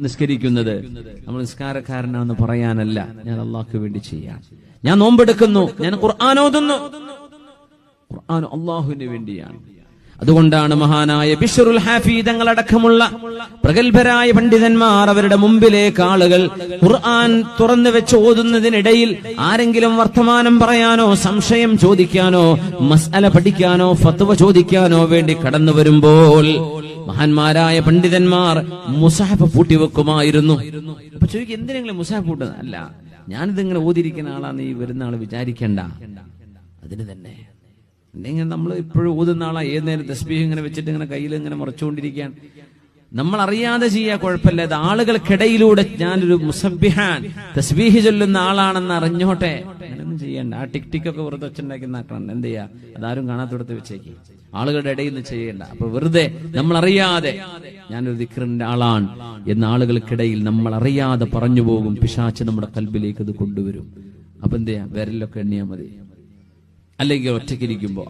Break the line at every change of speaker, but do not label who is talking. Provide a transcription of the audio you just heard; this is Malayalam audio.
നിസ്കരിക്കുന്നത് നമ്മൾ നിസ്കാരക്കാരനാണെന്ന് പറയാനല്ല. ഞാൻ അള്ളാഹ്ക്ക് വേണ്ടി ചെയ്യാം. ഞാൻ നോമ്പെടുക്കുന്നു. ഞാൻ ഖുർആൻ ഓതുന്നു. ഖുർആൻ അള്ളാഹുവിന് വേണ്ടിയാണ്. അതുകൊണ്ടാണ് മഹാനായ ബിഷറുൽ ഹാഫീദങ്ങൾ അടക്കമുള്ള പ്രഗത്ഭരായ പണ്ഡിതന്മാർ അവരുടെ മുമ്പിലേക്ക് ആളുകൾ ഖുർആൻ തുറന്നു വെച്ച് ഓതുന്നതിനിടയിൽ ആരെങ്കിലും വർത്തമാനം പറയാനോ സംശയം ചോദിക്കാനോ മസ്അല പഠിക്കാനോ ഫത്വ ചോദിക്കാനോ വേണ്ടി കടന്നു വരുമ്പോൾ മഹാന്മാരായ പണ്ഡിതന്മാർ മുസാഫ് പൂട്ടിവെക്കുമായിരുന്നു. അപ്പൊ ചോദിക്കും എന്തിനെങ്കിലും മുസാഫ് പൂട്ടുന്നത്? അല്ല ഞാനിതിങ്ങനെ ഓതിരിക്കുന്ന ആളാന്ന് ഈ വരുന്ന ആൾ വിചാരിക്കണ്ട. അതിന് തന്നെ. എന്തെങ്കിലും നമ്മൾ ഇപ്പോഴും ഓതുന്ന ആളാ ഏത് നേരം തസ്ബീഹ് ഇങ്ങനെ വെച്ചിട്ട് ഇങ്ങനെ കയ്യിൽ ഇങ്ങനെ മറച്ചുകൊണ്ടിരിക്കാൻ. നമ്മൾ അറിയാതെ ചെയ്യാ കുഴപ്പമില്ല. അത് ആളുകൾക്കിടയിലൂടെ ഞാനൊരു മുസബിഹാൻ തസ്ബീഹ് ചൊല്ലുന്ന ആളാണെന്ന് അറിഞ്ഞോട്ടെ. അങ്ങനെയൊന്നും ചെയ്യണ്ട. ആ ടിക് ടിക് ഒക്കെ വെറുതെ വെച്ചുണ്ടാക്കി നാക്കണം എന്ത് ചെയ്യാ? അതാരും കാണാത്തടത്ത് വെച്ചേക്ക്. ആളുകളുടെ ഇടയിൽ നിന്ന് ചെയ്യണ്ട. അപ്പൊ വെറുതെ നമ്മൾ അറിയാതെ ഞാനൊരു ദിക്റിന്റെ ആളാണ് എന്ന ആളുകൾക്കിടയിൽ നമ്മൾ അറിയാതെ പറഞ്ഞു പോകും. പിശാച്ച് നമ്മുടെ കൽബിലേക്ക് അത് കൊണ്ടുവരും. അപ്പൊ എന്ത് ചെയ്യാ? വിരലൊക്കെ എണ്ണിയാൽ മതി. അല്ലെങ്കിൽ ഒറ്റയ്ക്കിരിക്കുമ്പോ